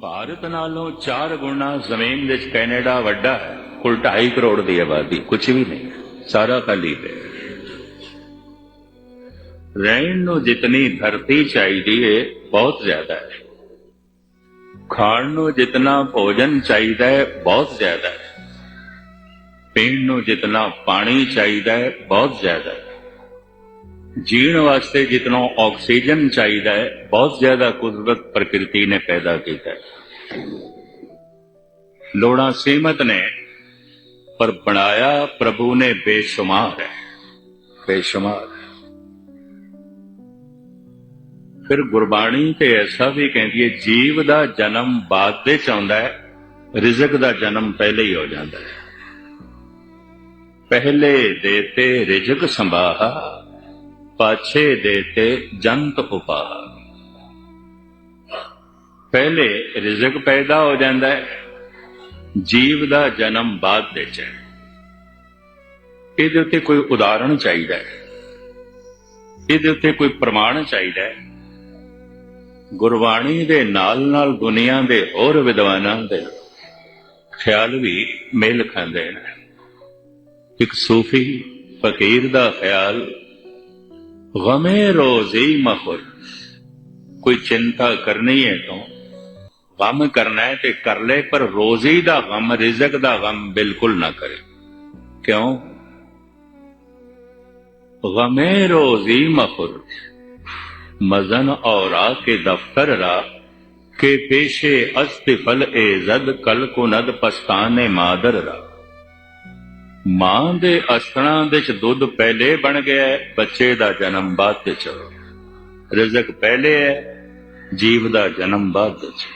ਭਾਰਤ ਨਾਲੋਂ 4 ਗੁਣਾ ਜ਼ਮੀਨ ਵਿੱਚ ਕੈਨੇਡਾ ਵੱਡਾ ਹੈ। ਕੁੱਲ 2.5 ਕਰੋੜ ਦੀ ਆਬਾਦੀ ਕੁਝ ਵੀ ਨਹੀਂ। ਸਾਰਾ ਖਾਲੀ ਹੈ ਰਹਿਣ ਨੂੰ ਜਿਤਨੀ ਧਰਤੀ ਚਾਹੀਦੀ ਹੈ ਬਹੁਤ ਜ਼ਿਆਦਾ ਹੈ। ਖਾਣ ਨੂੰ ਜਿਤਨਾ ਭੋਜਨ ਚਾਹੀਦਾ ਹੈ ਬਹੁਤ ਜ਼ਿਆਦਾ ਹੈ। ਪੀਣ ਨੂੰ ਜਿਤਨਾ ਪਾਣੀ ਚਾਹੀਦਾ ਹੈ ਬਹੁਤ ਜ਼ਿਆਦਾ ਹੈ। ਜੀਣ ਵਾਸਤੇ ਜਿਤਨਾ ਆਕਸੀਜਨ ਚਾਹੀਦਾ ਹੈ, ਬਹੁਤ ਜ਼ਿਆਦਾ ਕੁਦਰਤ ਪ੍ਰਕਿਰਤੀ ਨੇ ਪੈਦਾ ਕੀਤਾ ਹੈ। ਲੋੜਾਂ ਸੀਮਤ ਨੇ, ਪਰ ਬਣਾਇਆ ਪ੍ਰਭੂ ਨੇ ਬੇਸ਼ੁਮਾਰ ਹੈ। ਬੇਸ਼ੁਮਾਰ ਫਿਰ ਗੁਰਬਾਣੀ ਤੇ ਐਸਾ ਵੀ ਕਹਿੰਦੀ ਹੈ, ਜੀਵ ਦਾ ਜਨਮ ਬਾਅਦ ਚ ਆਉਂਦਾ ਹੈ, ਰਿਜ਼ਕ ਦਾ ਜਨਮ ਪਹਿਲੇ ਹੀ ਹੋ ਜਾਂਦਾ ਹੈ। ਪਹਿਲੇ ਦੇਤੇ ਰਿਜ਼ਕ ਸੰਭਾਹਾ ਪਾਛੇ ਦੇਤੇ ਜੰਤ ਉਪਾਹ। ਪਹਿਲੇ ਰਿਜ਼ਕ ਪੈਦਾ ਹੋ ਜਾਂਦਾ ਹੈ, ਜੀਵ ਦਾ ਜਨਮ ਬਾਅਦ ਵਿੱਚ ਹੈ। ਇਹਦੇ ਉੱਤੇ ਕੋਈ ਉਦਾਹਰਣ ਚਾਹੀਦਾ ਹੈ। ਇਹਦੇ ਉੱਤੇ ਕੋਈ ਪ੍ਰਮਾਣ ਚਾਹੀਦਾ ਹੈ। ਗੁਰਬਾਣੀ ਦੇ ਨਾਲ ਨਾਲ ਦੁਨੀਆ ਦੇ ਹੋਰ ਵਿਦਵਾਨਾਂ ਦੇ ਖਿਆਲ ਵੀ ਮੇਲ ਖਾਂਦੇ ਨੇ ਇੱਕ ਸੂਫੀ ਫਕੀਰ ਦਾ ਖਿਆਲ ਗਮੇ ਰੋਜ਼ੀ ਮਖੁਰ ਕੋਈ ਚਿੰਤਾ ਕਰਨੀ ਹੈ ਤਾਂ ਗਮ ਕਰਨਾ ਹੈ ਤੇ ਕਰ ਲੈ ਪਰ ਰੋਜ਼ੀ ਦਾ ਗਮ ਰਿਜ਼ਕ ਦਾ ਗਮ ਬਿਲਕੁਲ ਨਾ ਕਰੇ ਕਿਉਂ गमे रोजी मखुर मजन और के दफ्तर रा के पेशे अस्तिफल ए जद कल को नद पस्ताने मादर रा ਮਾਂ ਦੇ ਅਸਣਾ ਵਿੱਚ ਦੁੱਧ ਪਹਿਲੇ ਬਣ ਗਿਆ ਬੱਚੇ ਦਾ ਜਨਮ ਬਾਅਦ ਵਿੱਚ ਰਿਜ਼ਕ ਪਹਿਲੇ ਹੈ, ਜੀਵ ਦਾ ਜਨਮ ਬਾਅਦ ਵਿੱਚ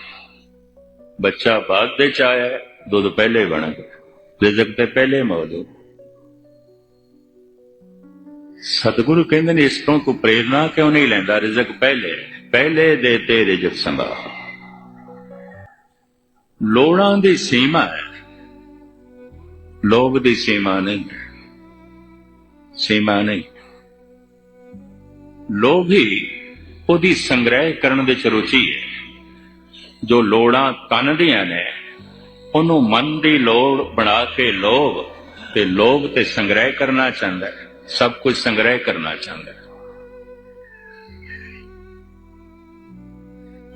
ਬੱਚਾ ਬਾਅਦ ਵਿੱਚ ਆਇਆ ਦੁੱਧ ਪਹਿਲੇ ਬਣ ਗਿਆ ਰਿਜ਼ਕ ਤੇ ਪਹਿਲੇ ਮੌਜੂਦ ਸਤਿਗੁਰੂ ਕਹਿੰਦੇ ਨੇ, ਇਸ ਤੋਂ ਕੋਈ ਪ੍ਰੇਰਣਾ ਕਿਉਂ ਨਹੀਂ ਲੈਂਦਾ? ਰਿਜ਼ਕ ਪਹਿਲੇ ਪਹਿਲੇ ਦੇ ਤੇ ਰਿਜ਼ਕ ਸੰਭਾਲ। ਲੋੜਾਂ ਦੀ ਸੀਮਾ ਹੈ। ਲੋਭ ਦੀ ਸੀਮਾ ਨਹੀਂ ਸੀਮਾ ਨਹੀਂ। ਲੋਭੀ ਉਹਦੀ ਸੰਗ੍ਰਹਿ ਕਰਨ ਵਿੱਚ ਰੁਚੀ ਹੈ। ਜੋ ਲੋੜਾਂ ਤਨ ਦੀਆਂ ਨੇ, ਉਹਨੂੰ ਮਨ ਦੀ ਲੋੜ ਬਣਾ ਕੇ ਲੋਭ ਤੇ ਲੋਭ ਤੇ ਸੰਗ੍ਰਹਿ ਕਰਨਾ ਚਾਹੁੰਦਾ ਹੈ। ਸਭ ਕੁਝ ਸੰਗ੍ਰਹਿ ਕਰਨਾ ਚਾਹੁੰਦਾ ਹੈ।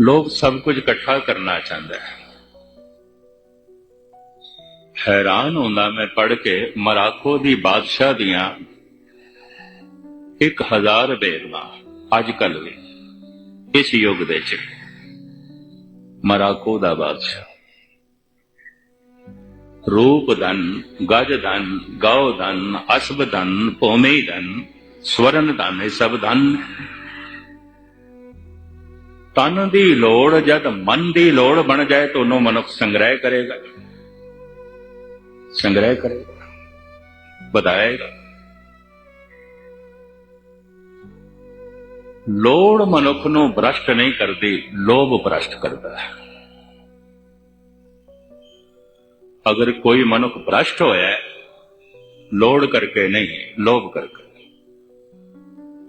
ਲੋਭ ਸਭ ਕੁਝ ਇਕੱਠਾ ਕਰਨਾ ਚਾਹੁੰਦਾ ਹੈ। ਹੈਰਾਨ ਹੁੰਦਾ ਮੈਂ ਪੜ੍ਹ ਕੇ ਮਰਾਕੋ ਦੀ ਬਾਦਸ਼ਾਹ ਦੀਆਂ 1000 ਬੇਦਵਾ ਅੱਜ ਕੱਲ ਵੀ, ਇਸ ਯੁੱਗ ਦੇ ਵਿੱਚ ਮਰਾਕੋ ਦਾ ਬਾਦਸ਼ਾਹ। ਰੂਪ ਧਨ, ਗਜ ਧਨ, ਗਉ ਧਨ ਅਸਬ ਧਨ, ਭੂਮੀ ਧਨ, ਸਵਰਨ ਧਨ, ਇਹ ਸਭ ਧਨ। ਤਨ ਦੀ ਲੋੜ ਜਦ ਮਨ ਦੀ ਲੋੜ ਬਣ ਜਾਏ ਤਾਂ ਉਹਨੂੰ ਮਨੁੱਖ ਸੰਗ੍ਰਹਿ ਕਰੇਗਾ। ਸੰਗ੍ਰਹਿ ਕਰੇਗਾ ਵਧਾਏਗਾ। ਲੋੜ ਮਨੁੱਖ ਨੂੰ ਭ੍ਰਸ਼ਟ ਨਹੀਂ ਕਰਦੀ, ਲੋਭ ਭ੍ਰਸ਼ਟ ਕਰਦਾ ਹੈ। ਅਗਰ ਕੋਈ ਮਨੁੱਖ ਭ੍ਰਸ਼ਟ ਹੋਇਆ ਲੋੜ ਕਰਕੇ ਨਹੀਂ, ਲੋਭ ਕਰਕੇ।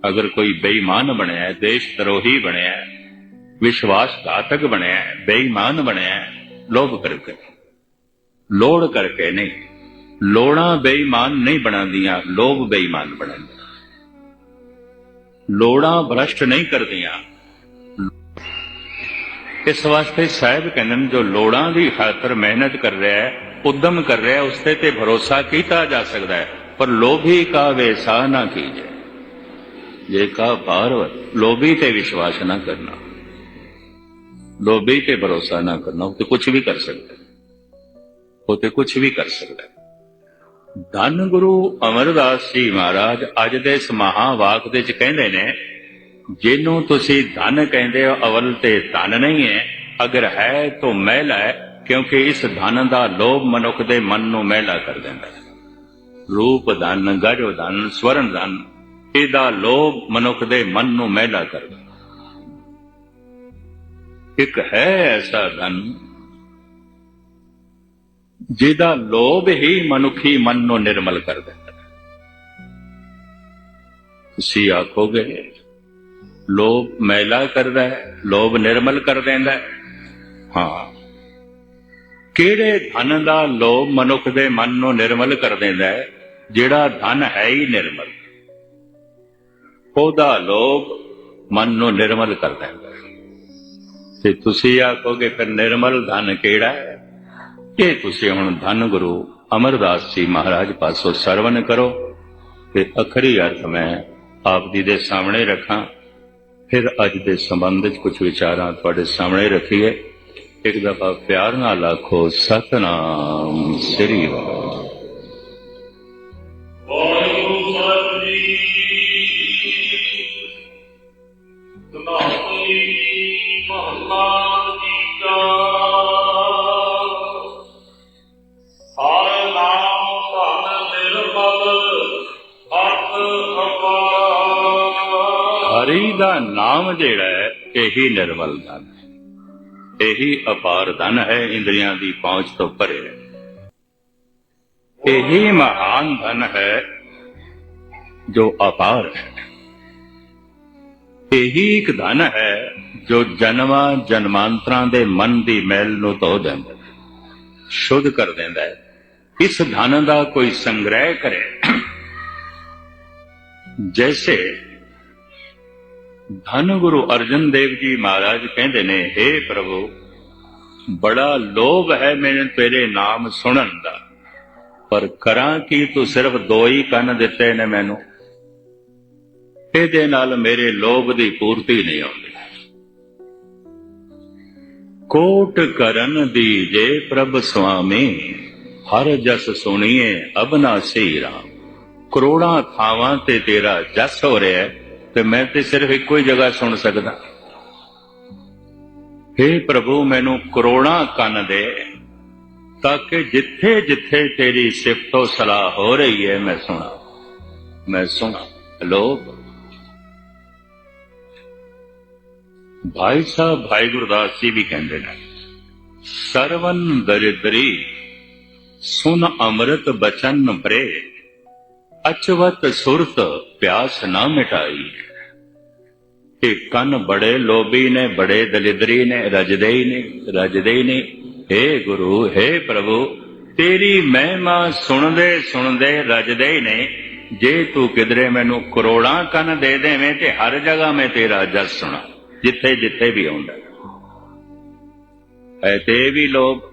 ਅਗਰ ਕੋਈ ਬੇਈਮਾਨ ਬਣਿਆ ਦੇਸ਼ ਦਰੋਹੀ ਬਣਿਆ ਵਿਸ਼ਵਾਸਘਾਤਕ ਬਣਿਆ ਬੇਈਮਾਨ ਬਣਿਆ ਲੋਭ ਕਰਕੇ। ਲੋੜ ਕਰਕੇ ਨਹੀਂ। ਲੋੜਾਂ ਬੇਈਮਾਨ ਨਹੀਂ ਬਣਾਉਂਦੀਆਂ, ਲੋਭ ਬੇਈਮਾਨ ਬਣਾਉਂਦਾ ਲੋੜਾਂ ਭ੍ਰਸ਼ਟ ਨਹੀਂ ਕਰਦੀਆਂ। ਇਸ ਵਾਸਤੇ ਸਾਹਿਬ ਕਹਿੰਦੇ ਜੋ ਲੋੜਾਂ ਦੀ ਖਾਤਰ ਮਿਹਨਤ ਕਰ ਰਿਹਾ ਹੈ, ਉਦਮ ਕਰ ਰਿਹਾ ਹੈ, ਉਸ ਤੇ ਭਰੋਸਾ ਕੀਤਾ ਜਾ ਸਕਦਾ ਹੈ। ਪਰ ਲੋਭੀ ਕਾ ਵੇਸਾ ਨਾ ਕੀਜੇ। ਜੇ ਕਾ ਪਾਰਵਤ, ਲੋਭੀ ਤੇ ਵਿਸ਼ਵਾਸ ਨਾ ਕਰਨਾ। ਲੋਭੀ ਤੇ ਭਰੋਸਾ ਨਾ ਕਰਨਾ, ਉਹ ਤੇ ਕੁਝ ਵੀ ਕਰ ਸਕਦਾ ਉਹ ਤੇ ਕੁਝ ਵੀ ਕਰ ਸਕਦਾ ਹੈ। ਧੰਨ ਗੁਰੂ ਅਮਰਦਾਸ ਜੀ ਮਹਾਰਾਜ ਅੱਜ ਦੇ ਇਸ ਮਹਾਵਾਕ ਦੇ ਚ ਕਹਿੰਦੇ ਨੇ, ਜਿਹਨੂੰ ਤੁਸੀਂ ਧਨ ਕਹਿੰਦੇ ਹੋ, ਅਵਲ ਤੇ ਧਨ ਨਹੀਂ ਹੈ, ਅਗਰ ਹੈ ਤਾਂ ਮਹਿਲਾ ਹੈ, ਕਿਉਂਕਿ ਇਸ ਧਨ ਦਾ ਲੋਭ ਮਨੁੱਖ ਦੇ ਮਨ ਨੂੰ ਮਹਿਲਾ ਕਰ ਦਿੰਦਾ ਹੈ। ਰੂਪ ਧਨ, ਗਜ ਧਨ, ਸਵਰਨ ਧਨ, ਇਹਦਾ ਲੋਭ ਮਨੁੱਖ ਦੇ ਮਨ ਨੂੰ ਮਹਿਲਾ ਕਰਦਾ ਇੱਕ ਹੈ ਐਸਾ ਧਨ ਜਿਹਦਾ ਲੋਭ ਹੀ ਮਨੁੱਖੀ ਮਨ ਨੂੰ ਨਿਰਮਲ ਕਰ ਦਿੰਦਾ ਤੁਸੀਂ ਆਖੋਗੇ, ਲੋਭ ਮੈਲਾ ਕਰਦਾ ਹੈ, ਲੋਭ ਨਿਰਮਲ ਕਰ ਦਿੰਦਾ ਹੈ। ਹਾਂ। ਕਿਹੜੇ ਧਨ ਦਾ ਲੋਭ ਮਨੁੱਖ ਦੇ ਮਨ ਨੂੰ ਨਿਰਮਲ ਕਰ ਦਿੰਦਾ ਹੈ, ਜਿਹੜਾ ਧਨ ਹੈ ਹੀ ਨਿਰਮਲ? ਉਹਦਾ ਲੋਭ ਮਨ ਨੂੰ ਨਿਰਮਲ ਕਰ ਦਿੰਦਾ ਤੇ ਤੁਸੀਂ ਆਖੋਗੇ, ਫਿਰ ਨਿਰਮਲ ਧਨ ਕਿਹੜਾ ਹੈ? ਇਹ ਤੁਸੀਂ ਹੁਣ ਧੰਨ ਗੁਰੂ ਅਮਰਦਾਸ ਜੀ ਮਹਾਰਾਜ ਪਾਸੋਂ ਸਰਵਨ ਕਰੋ ਤੇ ਅਖਰੀ ਅਰਥ ਮੈਂ ਆਪ ਜੀ ਦੇ ਸਾਹਮਣੇ ਰੱਖਾਂ। ਫਿਰ ਅੱਜ ਦੇ ਸੰਬੰਧ ਵਿੱਚ ਕੁਝ ਵਿਚਾਰਾਂ ਤੁਹਾਡੇ ਸਾਹਮਣੇ ਰੱਖੀਏ। ਇੱਕ ਦਫਾ ਪਿਆਰ ਨਾਲ ਆਖੋ, ਸਤਨਾਮ ਸ੍ਰੀ ਵਾਹਿਗੁਰੂ। ਦਾ ਨਾਮ ਜਿਹੜਾ ਹੈ, ਇਹੀ ਨਿਰਮਲ ਧਨ ਹੈ। ਇਹੀ ਅਪਾਰ ਧਨ ਹੈ ਇੰਦਰੀਆਂ ਦੀ ਪਹੁੰਚ ਤੋਂ ਪਰੇ। ਹੈ ਇਹੀ ਮਹਾਨ ਧਨ ਹੈ ਜੋ ਅਪਾਰ ਹੈ। ਇਹੀ ਇੱਕ ਧਨ ਹੈ ਜੋ ਜਨਮਾਂ ਜਨਮਾਂਤਰਾਂ ਦੇ ਮਨ ਦੀ ਮੈਲ ਨੂੰ ਧੋ ਦਿੰਦਾ ਸ਼ੁੱਧ ਕਰ ਦਿੰਦਾ ਹੈ। ਇਸ ਧਨ ਦਾ ਕੋਈ ਸੰਗ੍ਰਹਿ ਕਰੇ। ਜੈਸੇ ਧੰਨ ਗੁਰੂ ਅਰਜਨ ਦੇਵ ਜੀ ਮਹਾਰਾਜ ਕਹਿੰਦੇ ਨੇ हे ਪ੍ਰਭੂ, ਬੜਾ ਲੋਭ ਹੈ ਮੈਨੂੰ ਤੇਰੇ ਨਾਮ ਸੁਣਨ ਦਾ, ਪਰ ਕਰਾਂ ਕੀ ਤੂੰ ਸਿਰਫ ਦੋ ਹੀ ਕੰਨ ਦਿੱਤੇ ਨੇ ਮੈਨੂੰ? ਇਹਦੇ ਨਾਲ ਮੇਰੇ ਲੋਭ ਦੀ ਪੂਰਤੀ ਨਹੀਂ ਆਉਂਦੀ। ਕੋਟ ਕਰਨ ਦੀ ਜੇ ਪ੍ਰਭ ਸੁਆਮੀ, ਹਰ ਜਸ ਸੁਣੀਏ ਅਬਨਾਸੀ ਰਾਮ। ਕਰੋੜਾਂ ਥਾਵਾਂ ਤੇ ਤੇਰਾ ਜਸ ਹੋ ਰਿਹਾ ਹੈ। ਤੇ ਮੈਂ ਤੇ ਸਿਰਫ ਇੱਕੋ ਹੀ ਜਗ੍ਹਾ ਸੁਣ ਸਕਦਾ। हे ਪ੍ਰਭੂ, ਮੈਨੂੰ ਕਰੋੜਾਂ ਕੰਨ ਦੇ, ਤਾਂ ਕਿ ਜਿੱਥੇ ਜਿੱਥੇ ਤੇਰੀ ਸਿਫਤੋ ਸਲਾਹ ਹੋ ਰਹੀ ਹੈ, ਮੈਂ ਸੁਣਾ। ਮੈਂ ਸੁਣਾ ਲੋਕ ਭਾਈ ਸਾਹਿਬ, ਭਾਈ ਗੁਰਦਾਸ ਜੀ ਵੀ ਕਹਿੰਦੇ ਨੇ, ਸਰਵਨ ਦਰਿਦਰੀ, ਸੁਨ ਅੰਮ੍ਰਿਤ ਬਚਨ ਬਰੇ ਅਚਵਤ ਸੁਰਤ ਪਿਆਸ ਨਾ ਮਿਟਾਈ। ਇਹ ਕੰਨ ਬੜੇ ਲੋਭੀ ਨੇ, ਬੜੇ ਦਲਿਦਰੀ ਨੇ, ਰਜਦੇ ਹੀ ਨੇ, ਰਜਦੇ ਹੀ ਨੇ। हे ਗੁਰੂ हे ਪ੍ਰਭੂ, ਤੇਰੀ ਮਹਿਮਾ ਸੁਣਦੇ ਸੁਣਦੇ ਰਜਦੇ ਹੀ ਨੇ। ਜੇ ਤੂੰ ਕਿਧਰੇ ਮੈਨੂੰ ਕਰੋੜਾਂ ਕੰਨ ਦੇ ਦੇਵੇਂ ਤੇ ਹਰ ਜਗ੍ਹਾ ਮੈਂ ਤੇਰਾ ਜਸ ਸੁਣਾ ਜਿੱਥੇ ਜਿੱਥੇ ਵੀ ਆਉਂਦਾ। ਹੈ ਤੇ ਵੀ ਲੋਭ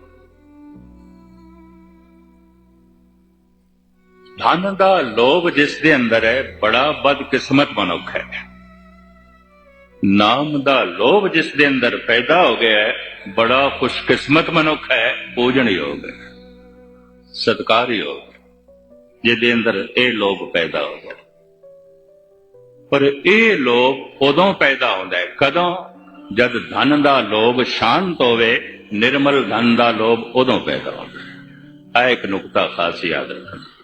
ਧਨ ਦਾ ਲੋਭ ਜਿਸ ਦੇ ਅੰਦਰ ਹੈ ਬੜਾ ਬਦਕਿਸਮਤ ਮਨੁੱਖ ਹੈ। ਨਾਮ ਦਾ ਲੋਭ ਜਿਸ ਦੇ ਅੰਦਰ ਪੈਦਾ ਹੋ ਗਿਆ ਹੈ ਬੜਾ ਖੁਸ਼ਕਿਸਮਤ ਮਨੁੱਖ ਹੈ ਪੂਜਣਯੋਗ ਹੈ ਸਤਕਾਰਯੋਗ ਹੈ, ਜਿਹਦੇ ਅੰਦਰ ਇਹ ਲੋਭ ਪੈਦਾ ਹੋ ਗਿਆ। ਪਰ ਇਹ ਲੋਭ ਉਦੋਂ ਪੈਦਾ ਹੁੰਦਾ ਹੈ ਕਦੋਂ? ਜਦ ਧਨ ਦਾ ਲੋਭ ਸ਼ਾਂਤ ਹੋਵੇ ਨਿਰਮਲ ਧਨ ਦਾ ਲੋਭ ਉਦੋਂ ਪੈਦਾ ਹੁੰਦਾ ਹੈ। ਇਹ ਇੱਕ ਨੁਕਤਾ ਖਾਸ ਯਾਦ ਰੱਖਣਾ।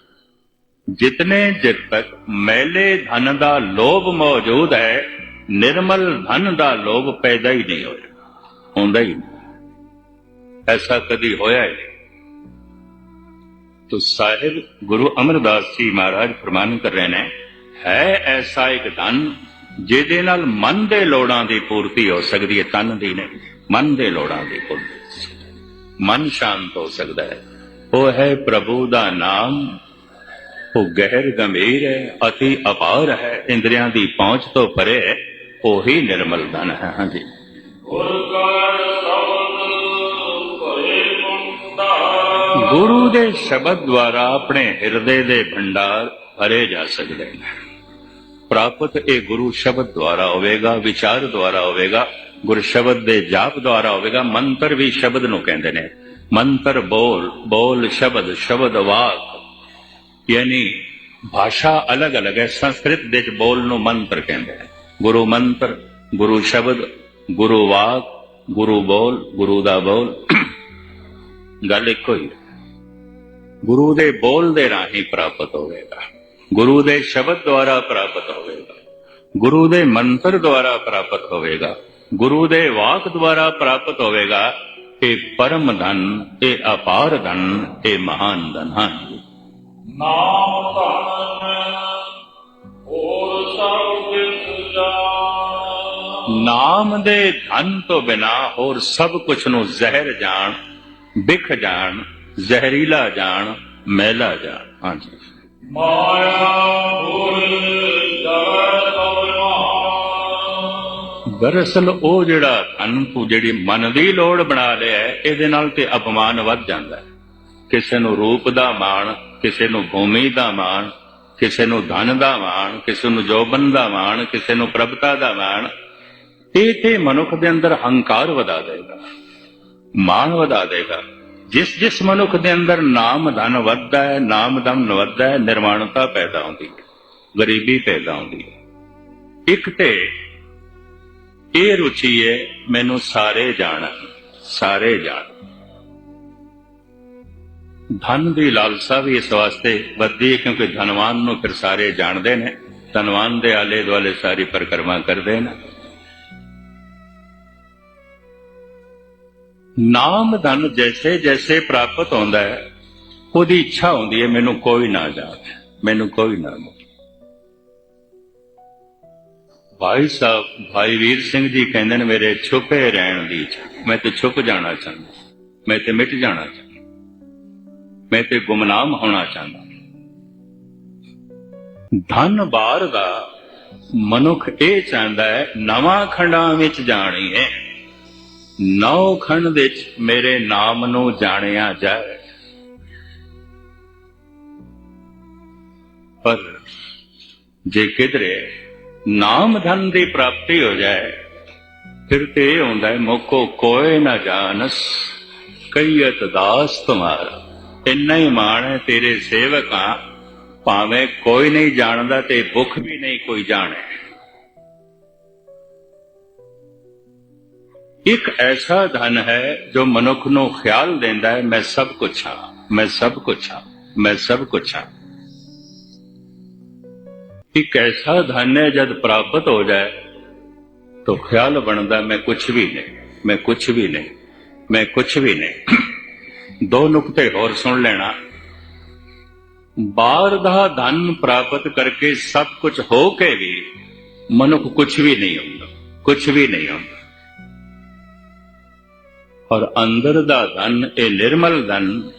ਜਿਤਨੇ ਚਿਰ ਤੱਕ ਮੈਲੇ ਧਨ ਦਾ ਲੋਭ ਮੌਜੂਦ ਹੈ, ਨਿਰਮਲ ਧਨ ਦਾ ਲੋਭ ਪੈਦਾ ਹੀ ਨਹੀਂ ਹੋਇਆ। ਹੁੰਦਾ ਹੀ ਨਹੀਂ। ਐਸਾ ਕਦੀ ਹੋਇਆ ਹੀ ਤੋ ਸਾਹਿਬ, ਗੁਰੂ ਅਮਰਦਾਸ ਜੀ ਮਹਾਰਾਜ ਫਰਮਾਨ ਕਰ ਰਹੇ ਨੇ, ਹੈ ਐਸਾ ਇੱਕ ਧਨ ਜਿਹਦੇ ਨਾਲ ਮਨ ਦੇ ਲੋੜਾਂ ਦੀ ਪੂਰਤੀ ਹੋ ਸਕਦੀ ਹੈ, ਤਨ ਦੀ ਨਹੀਂ, ਮਨ ਦੇ ਲੋੜਾਂ ਦੀ ਪੂਰਤੀ ਮਨ ਸ਼ਾਂਤ ਹੋ ਸਕਦਾ ਹੈ। ਉਹ ਹੈ ਪ੍ਰਭੂ ਦਾ ਨਾਮ ਉਹ ਗਹਿਰ ਗੰਭੀਰ ਹੈ, ਅਤੀ ਅਪਾਰ ਹੈ, ਇੰਦਰੀਆਂ ਦੀ ਪਹੁੰਚ ਤੋਂ ਪਰੇ ਹੈ, ਉਹੀ ਨਿਰਮਲ ਧਨ ਹੈ। ਹਾਂਜੀ। ਗੁਰੂ ਦੇ ਸ਼ਬਦ ਦੁਆਰਾ ਆਪਣੇ ਹਿਰਦੇ ਦੇ ਭੰਡਾਰ ਭਰੇ ਜਾ ਸਕਦੇ ਨੇ। ਪ੍ਰਾਪਤ ਇਹ ਗੁਰੂ ਸ਼ਬਦ ਦੁਆਰਾ ਹੋਵੇਗਾ, ਵਿਚਾਰ ਦੁਆਰਾ ਹੋਵੇਗਾ ਗੁਰ ਸ਼ਬਦ ਦੇ ਜਾਪ ਦੁਆਰਾ ਹੋਵੇਗਾ, ਮੰਤਰ ਵੀ ਸ਼ਬਦ ਨੂੰ ਕਹਿੰਦੇ ਨੇ। ਮੰਤਰ ਬੋਲ ਬੋਲ ਸ਼ਬਦ ਸ਼ਬਦ ਵਾਕ ਯਾਨੀ ਭਾਸ਼ਾ ਅਲੱਗ-ਅਲੱਗ ਹੈ, ਸੰਸਕ੍ਰਿਤ ਦੇ ਵਿੱਚ ਬੋਲ ਨੂੰ ਮੰਤਰ ਕਹਿੰਦੇ ਨੇ। ਗੁਰੂ ਮੰਤਰ, ਗੁਰੂ ਸ਼ਬਦ, ਗੁਰੂ ਵਾਕ, ਗੁਰੂ ਬੋਲ, ਗੁਰੂ ਦਾ ਬੋਲ। ਗੱਲ ਇੱਕੋ ਹੀ। ਗੁਰੂ ਦੇ ਬੋਲ ਦੇ ਰਾਹੀਂ ਪ੍ਰਾਪਤ ਹੋਵੇਗਾ। ਗੁਰੂ ਦੇ ਸ਼ਬਦ ਦੁਆਰਾ ਪ੍ਰਾਪਤ ਹੋਵੇਗਾ। ਗੁਰੂ ਦੇ ਮੰਤਰ ਦੁਆਰਾ ਪ੍ਰਾਪਤ ਹੋਵੇਗਾ। ਗੁਰੂ ਦੇ ਵਾਕ ਦੁਆਰਾ ਪ੍ਰਾਪਤ ਹੋਵੇਗਾ। ਇਹ ਪਰਮ ਧਨ, ਇਹ ਅਪਾਰ ਧਨ, ਇਹ ਮਹਾਨ ਧਨ ਹਨ। ਨਾਮ ਧਨ ਹੋਰ ਸਭ ਜਾਣ। ਨਾਮ ਦੇ ਧਨ ਤੋਂ ਬਿਨਾ ਹੋਰ ਸਭ ਕੁਝ ਨੂੰ ਜ਼ਹਿਰ ਜਾਣ ਵਿਖ ਜਾਣ ਜ਼ਹਿਰੀਲਾ ਜਾਣ ਮੈਲਾ ਜਾਣ। ਹਾਂਜੀ। ਮਾਇਆ ਅਵਿਨਾਸ਼ ਦਰਅਸਲ ਉਹ ਜਿਹੜਾ ਧਨ ਤੂੰ ਜਿਹੜੀ ਮਨ ਦੀ ਲੋੜ ਬਣਾ ਲਿਆ ਇਹਦੇ ਨਾਲ ਤੇ ਅਪਮਾਨ ਵੱਧ ਜਾਂਦਾ ਹੈ। ਕਿਸੇ ਨੂੰ ਰੂਪ ਦਾ ਮਾਣ ਕਿਸੇ ਨੂੰ ਭੂਮੀ ਦਾ ਮਾਣ, ਕਿਸੇ ਨੂੰ ਧਨ ਦਾ ਮਾਣ, ਕਿਸੇ ਨੂੰ ਜੋਬਨ ਦਾ ਮਾਣ, ਕਿਸੇ ਨੂੰ ਪ੍ਰਭਤਾ ਦਾ ਮਾਣ, ਇਹ ਤੇ ਮਨੁੱਖ ਦੇ ਅੰਦਰ ਹੰਕਾਰ ਵਧਾ ਦੇਗਾ, ਮਾਣ ਵਧਾ ਦੇਗਾ। ਜਿਸ ਜਿਸ ਮਨੁੱਖ ਦੇ ਅੰਦਰ ਨਾਮ ਧਨ ਵੱਧਦਾ ਹੈ, ਨਾਮ ਦਮ ਵੱਧਦਾ ਹੈ, ਨਿਰਮਾਣਤਾ ਪੈਦਾ ਹੁੰਦੀ ਹੈ, ਗਰੀਬੀ ਪੈਦਾ ਹੁੰਦੀ ਹੈ। ਇੱਕ ਤੇ ਇਹ ਰੁਚੀ ਹੈ, ਮੈਨੂੰ ਸਾਰੇ ਜਾਣ ਸਾਰੇ ਜਾਣ ਧਨ ਦੀ ਲਾਲਸਾ ਵੀ ਇਸ ਵਾਸਤੇ ਵੱਧਦੀ ਹੈ, ਕਿਉਂਕਿ ਧਨਵਾਨ ਨੂੰ ਫਿਰ ਸਾਰੇ ਜਾਣਦੇ ਨੇ। ਧਨਵਾਨ ਦੇ ਆਲੇ ਦੁਆਲੇ ਸਾਰੀ ਪਰਿਕਰਮਾ ਕਰਦੇ ਨੇ। ਨਾਮ ਧਨ ਜੈਸੇ ਜੈਸੇ ਪ੍ਰਾਪਤ ਹੁੰਦਾ ਹੈ ਉਹਦੀ ਇੱਛਾ ਹੁੰਦੀ ਹੈ, ਮੈਨੂੰ ਕੋਈ ਨਾ ਜਾਣੇ, ਮੈਨੂੰ ਕੋਈ ਨਾ ਜਾਣੇ ਭਾਈ ਸਾਹਿਬ, ਭਾਈ ਵੀਰ ਸਿੰਘ ਜੀ ਕਹਿੰਦੇ ਨੇ, ਮੇਰੇ ਛੁਪੇ ਰਹਿਣ ਦੀ ਇੱਛਾ। ਮੈਂ ਤੇ ਛੁਪ ਜਾਣਾ ਚਾਹੁੰਦਾ। ਮੈਂ ਤੇ ਮਿਟ ਜਾਣਾ ਚਾਹੁੰਦਾ। ਮੈਂ ਤੇ ਗੁਮਨਾਮ ਹੋਣਾ ਚਾਹੁੰਦਾ। ਧਨ ਬਾਰ ਦਾ ਮਨੁੱਖ ਇਹ ਚਾਹੁੰਦਾ ਹੈ, ਨਵਾਂ ਖੰਡਾਂ ਵਿੱਚ ਜਾਣੀ ਹੈ। ਨੌ ਖੰਡ ਵਿੱਚ ਮੇਰੇ ਨਾਮ ਨੂੰ ਜਾਣਿਆ ਜਾਏ। ਪਰ ਜੇ ਕਿਧਰੇ ਨਾਮ ਧਨ ਦੀ ਪ੍ਰਾਪਤੀ ਹੋ ਜਾਏ, ਫਿਰ ਤੇ ਇਹ ਹੁੰਦਾ ਹੈ, ਮੋਕੋ ਕੋਏ ਨਾ ਜਾਣਸ ਕਈਤ ਦਾਸ ਤੁਮਾਰਾ ਇੰਨਾ ਹੀ ਮਾਣ ਹੈ, ਤੇਰੇ ਸੇਵਕਾਂ ਭਾਵੇਂ ਕੋਈ ਨਹੀਂ ਜਾਣਦਾ ਤੇ ਭੁੱਖ ਵੀ ਨਹੀਂ ਕੋਈ ਜਾਣੇ। ਇੱਕ ਐਸਾ ਧਨ ਹੈ ਜੋ ਮਨੁੱਖ ਨੂੰ ਖਿਆਲ ਦਿੰਦਾ ਹੈ, ਮੈਂ ਸਭ ਕੁਛ ਹਾਂ, ਮੈਂ ਸਭ ਕੁਛ ਹਾਂ, ਮੈਂ ਸਭ ਕੁਛ ਹਾਂ। ਇੱਕ ਐਸਾ ਧਨ ਹੈ, ਜਦ ਪ੍ਰਾਪਤ ਹੋ ਜਾਏ, ਤਾਂ ਖਿਆਲ ਬਣਦਾ, ਮੈਂ ਕੁਝ ਵੀ ਨਹੀਂ, ਮੈਂ ਕੁਝ ਵੀ ਨਹੀਂ, ਮੈਂ ਕੁਝ ਵੀ ਨਹੀਂ। ਦੋ ਨੁਕਤੇ ਹੋਰ ਸੁਣ ਲੈਣਾ। ਬਾਹਰ ਦਾ ਧਨ ਪ੍ਰਾਪਤ ਕਰਕੇ ਸਭ ਕੁਝ ਹੋ ਕੇ ਵੀ ਮਨੁੱਖ ਕੁਝ ਵੀ ਨਹੀਂ ਹੁੰਦਾ, ਕੁਝ ਵੀ ਨਹੀਂ ਹੁੰਦਾ। ਔਰ ਅੰਦਰ ਦਾ ਧਨ, ਇਹ ਨਿਰਮਲ ਧਨ,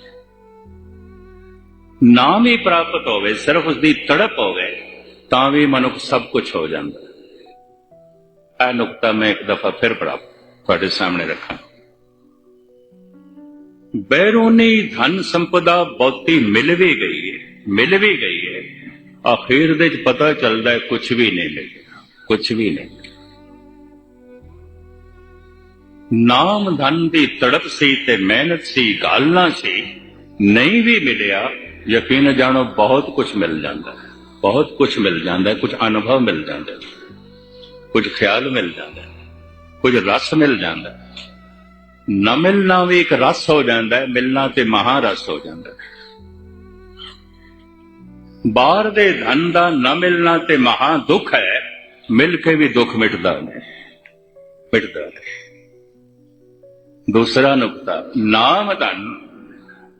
ਨਾਮ ਹੀ ਪ੍ਰਾਪਤ ਹੋਵੇ, ਸਿਰਫ ਉਸ ਦੀ ਤੜਪ ਹੋਵੇ, ਤਾਂ ਵੀ ਮਨੁੱਖ ਸਭ ਕੁਝ ਹੋ ਜਾਂਦਾ। ਇਹ ਨੁਕਤਾ ਮੈਂ ਇੱਕ ਦਫਾ ਫਿਰ ਪ੍ਰਾਪਤ ਤੁਹਾਡੇ ਸਾਹਮਣੇ ਰੱਖਾਂ। ਬੈਰੂਨੀ ਧਨ ਸੰਪਦਾ ਬਹੁਤੀ ਮਿਲ ਵੀ ਗਈ ਹੈ ਮਿਲ ਵੀ ਗਈ ਹੈ ਆਖਿਰ ਦੇ ਚ ਪਤਾ ਚੱਲਦਾ ਹੈ ਕੁਝ ਵੀ ਨਹੀਂ ਮਿਲਿਆ ਕੁਝ ਵੀ ਨਹੀਂ। ਨਾਮ ਧਨ ਦੀ ਤੜਪ ਸੀ ਤੇ ਮਿਹਨਤ ਸੀ ਗਾਲਣਾ ਸੀ, ਨਹੀਂ ਵੀ ਮਿਲਿਆ, ਯਕੀਨ ਜਾਣੋ ਬਹੁਤ ਕੁਝ ਮਿਲ ਜਾਂਦਾ ਹੈ, ਬਹੁਤ ਕੁਝ ਮਿਲ ਜਾਂਦਾ ਹੈ ਕੁਝ ਅਨੁਭਵ ਮਿਲ ਜਾਂਦਾ ਹੈ ਕੁਝ ਖਿਆਲ ਮਿਲ ਜਾਂਦਾ ਹੈ ਕੁਝ ਰਸ ਮਿਲ ਜਾਂਦਾ ਹੈ। ਨਾ ਮਿਲਣਾ ਵੀ ਇੱਕ ਰਸ ਹੋ ਜਾਂਦਾ ਹੈ, ਮਿਲਣਾ ਤੇ ਮਹਾ ਰਸ ਹੋ ਜਾਂਦਾ ਹੈ। ਬਾਹਰ ਦੇ ਧਨ ਦਾ ਨਾ ਮਿਲਣਾ ਤੇ ਮਹਾ ਦੁੱਖ ਹੈ, ਮਿਲ ਕੇ ਵੀ ਦੁੱਖ ਮਿਟਦਾ ਨਹੀਂ ਮਿਟਦਾ ਨਹੀਂ। ਦੂਸਰਾ ਨੁਕਤਾ, ਨਾਮ ਧਨ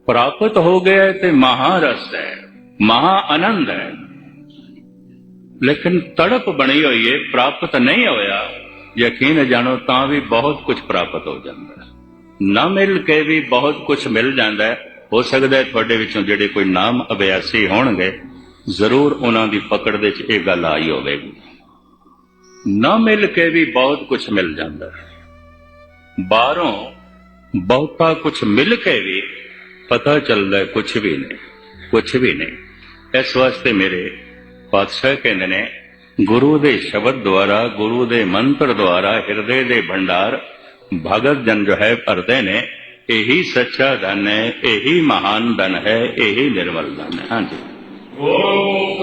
ਪ੍ਰਾਪਤ ਹੋ ਗਿਆ ਤੇ ਮਹਾ ਰਸ ਹੈ, ਮਹਾ ਆਨੰਦ ਹੈ। ਲੇਕਿਨ ਤੜਪ ਬਣੀ ਹੋਈ ਹੈ, ਪ੍ਰਾਪਤ ਨਹੀਂ ਹੋਇਆ, ਯਕੀਨ ਜਾਣੋ ਤਾਂ ਵੀ ਬਹੁਤ ਕੁਝ ਪ੍ਰਾਪਤ ਹੋ ਜਾਂਦਾ ਹੈ। ਨਾ ਮਿਲ ਕੇ ਵੀ ਬਹੁਤ ਕੁਝ ਮਿਲ ਜਾਂਦਾ ਹੈ। ਹੋ ਸਕਦਾ ਹੈ ਤੁਹਾਡੇ ਵਿੱਚੋਂ ਜਿਹੜੇ ਕੋਈ ਨਾਮ ਅਭਿਆਸੀ ਹੋਣਗੇ, ਜ਼ਰੂਰ ਉਹਨਾਂ ਦੀ ਪਕੜ ਦੇ ਵਿੱਚ ਇਹ ਗੱਲ ਆਈ ਹੋਵੇਗੀ। ਨਾ ਮਿਲ ਕੇ ਵੀ ਬਹੁਤ ਕੁਝ ਮਿਲ ਜਾਂਦਾ ਹੈ। ਬਾਹਰੋਂ ਬਹੁਤਾ ਕੁਝ ਮਿਲ ਕੇ ਵੀ ਪਤਾ ਚੱਲਦਾ ਹੈ ਕੁਝ ਵੀ ਨਹੀਂ ਕੁਝ ਵੀ ਨਹੀਂ। ਇਸ ਵਾਸਤੇ ਮੇਰੇ ਪਾਤਸ਼ਾਹ ਕਹਿੰਦੇ ਨੇ, ਗੁਰੂ ਦੇ ਸ਼ਬਦ ਦੁਆਰਾ, ਗੁਰੂ ਦੇ ਮੰਤਰ ਦੁਆਰਾ, ਹਿਰਦੇ ਦੇ ਭੰਡਾਰ ਭਗਤ ਜਨ ਜੋ ਹੈ ਭਰਦੇ ਨੇ ਇਹੀ ਸੱਚਾ ਧਨ ਹੈ ਇਹੀ ਮਹਾਨ ਧਨ ਹੈ ਇਹੀ ਨਿਰਮਲ ਧਨ ਹੈ ਹਾਂਜੀ ਗੁਰਮੁਖ